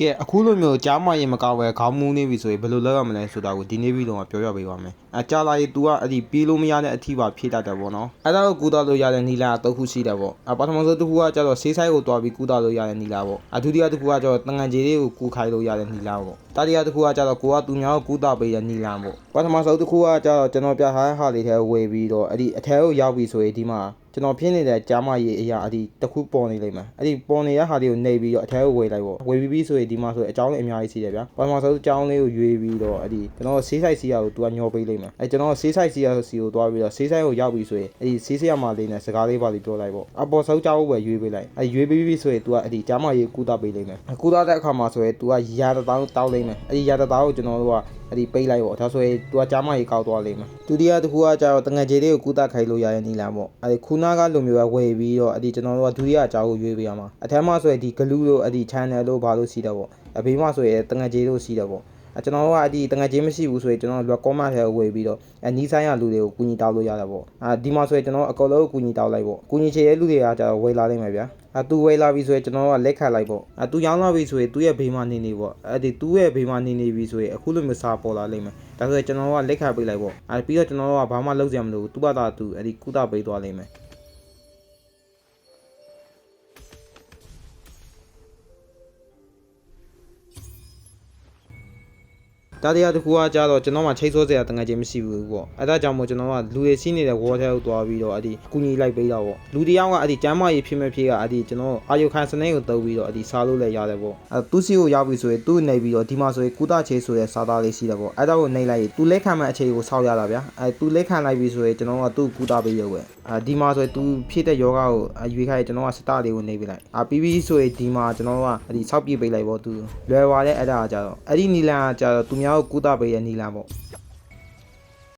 ကဲအခုလိုမျိုးကြားမရင်မကောက်ပဲခေါင်းမူးနေပြီဆိုရင်ဘယ်လိုလုပ်ရမလဲဆိုတာကိုဒီနေ့ဗီဒီယိုမှာပြောပြပေးပါမယ်အကြာလာရင် तू ကအဲ့ဒီပြေးလို့မရတဲ့အထီးပါဖြည့်တတ်တယ်ပေါ့နော်အဲ့ဒါကိုကူတာလို့ရတဲ့နီလာတော့ခုရှိတယ်ပေါ့အပထမဆုံးတစ်ခုကကျတော့ဆေးဆိုင်ကိုတွားပြီးကူတာလို့ရတဲ့နီလာပေါ့အဒုတိယတစ်ခုကကျတော့တငန်ကြီးလေးကိုကူခိုင်းလို့ရတဲ့နီလာပေါ့တတိယတစ်ခုကကျတော့ကိုကသူများကိုကူတာပေးတဲ့နီလာပေါ့ပထမဆုံးတစ်ခုကကျတော့ကျွန်တော်ပြဟာဟာလေးထဲဝေပြီးတော့အဲ့ဒီအထဲကိုရောက်ပြီဆိုရင်ဒီမှာကျွန်တော်ဖြစ်နေတဲ့ကြားမရေးအရာအဲ့ဒီတစ်ခုပေါ်နေလိမ့်မယ်အဲ့ဒီပေါ်နေတဲ့ဟာလေးကိုနှိပ်ပြီးတော့အထဲကိုဝေလိုက်ပေါ့ဝေပြီးပြီဆိုရင်ဒီမှာဆိုရင်အကြောင်းလေးအများကြီးရှိတယ်ဗျာပထမဆုံးအကြောင်းလေးကိုရွေးပြီးတော့အဲ့ဒီကျွန်တော်ဆေးဆိုင်စီယာကိုသူကညှောပေးလိမ့်မယ်အဲ့ကျွန်တော်ဆေးဆိုင်စီယာစီကိုတွားပြီးတော့ဆေးဆိုင်ကိုရောက်ပြီဆိုရင်အဲ့ဒီဆေးဆရာမလေးနဲ့စကားလေးပါလေးပြောလိုက်ပေါ့အပေါ်ဆုံးကြောင်းကိုပဲရွေးပေးလိုက်အဲ့ရွေးပြီးပြီဆိုရင်သူကအဲ့ဒီကြားမရေးကူတာပေးလိမ့်မယ်ကူတာတဲ့အခါမှာဆိုရင်သူကရာတတောင်းတောင်းလိမ့်မယ်အဲ့ဒီရာတတောင်းကိုကျွန်တော်တို့က အဲ့ဒီပိတ်လိုက်ပေါ့ဒါဆိုရင်သူကကြားမကြီးကောက်သွားလိမ့်မယ်ဒုတိယတစ်ခုကကျတော့တငယ်ကြီးလေးကိုကူတာခိုင်လို့ရတဲ့နီလာပေါ့အဲ့ဒီခုနာကလိုမျိုးပဲဝယ်ပြီးတော့အဲ့ဒီကျွန်တော်တို့ကဒုတိယအကြောင်းကိုရွေးပေးရမှာအထက်မှာဆိုရင်ဒီဂလူးလို့အဲ့ဒီ channel လို့ဘာလို့ရှိတယ်ပေါ့အဘေးမှာဆိုရင်တငယ်ကြီးလို့ရှိတယ်ပေါ့အဲ ကျွန်တော်တို့ကအဲ့ဒီတငယ်ချင်းမရှိဘူးဆိုရင်ကျွန်တော်တို့က comment ထဲကိုဝေပြီးတော့အဲနီးဆိုင်ရလူတွေကိုကူညီတောက်လို့ရတယ်ပေါ့အဲဒီမှာဆိုရင်ကျွန်တော်အကောလုံးကိုကူညီတောက်လိုက်ပေါ့ကူညီချေတဲ့လူတွေကကျတော့ဝေလာနိုင်မယ်ဗျာအဲသူဝေလာပြီဆိုရင်ကျွန်တော်တို့ကလက်ခံလိုက်ပေါ့အဲသူရောင်းလာပြီဆိုရင်သူ့ရဲ့ဘေးမှာနေနေပေါ့အဲဒီသူ့ရဲ့ဘေးမှာနေနေပြီဆိုရင်အခုလိုမျိုးစာပေါ်လာလိမ့်မယ်ဒါဆိုရင်ကျွန်တော်တို့ကလက်ခံပေးလိုက်ပေါ့အဲပြီးတော့ကျွန်တော်တို့ကဘာမှလုပ်ကြမလို့သူ့ဘာသာသူအဲ့ဒီကုသပေးသွားလိမ့်မယ် တတိယတစ်ခုကကြတော့ကျွန်တော်မှချိတ်ဆိုးစရာတငယ်ချင်းမရှိဘူးပေါ့အဲဒါကြောင့်မို့ကျွန်တော်ကလူတွေစီးနေတဲ့ wall ထဲကိုတွားပြီးတော့အဲ့ဒီကူညီလိုက်ပေးတော့ပေါ့လူတယောက်ကအဲ့ဒီကျမ်းမာရေးဖြစ်မဲ့ဖြစ်ကအဲ့ဒီကျွန်တော်အာယုခံစနစ်ကိုတုပ်ပြီးတော့အဲ့ဒီစားလို့လည်းရတယ်ပေါ့အဲသူစီကိုရောက်ပြီဆိုရင်သူ့နေပြီးတော့ဒီမှာဆိုရင်ကုသချေဆိုတဲ့စားသားလေးရှိတယ်ပေါ့အဲဒါကိုနေလိုက်ရင်သူလက်ခံမဲ့အခြေကိုဆောက်ရတာဗျာအဲသူလက်ခံလိုက်ပြီဆိုရင်ကျွန်တော်ကသူ့ကုသပေးရုပ်ပဲအဲဒီမှာဆိုရင်သူဖြစ်တဲ့ယောဂကိုရွေးခိုင်းကျွန်တော်ကစတာလေးကိုနေပေးလိုက်အာပြီးပြီးဆိုရင်ဒီမှာကျွန်တော်ကအဲ့ဒီဆောက်ပြပေးလိုက်ပေါ့သူလွယ်ပါတဲ့အဲ့ဒါကကြတော့အဲ့ဒီနီလန်ကကြတော့သူများကိုကုသပေးတဲ့နီလန်ပေါ့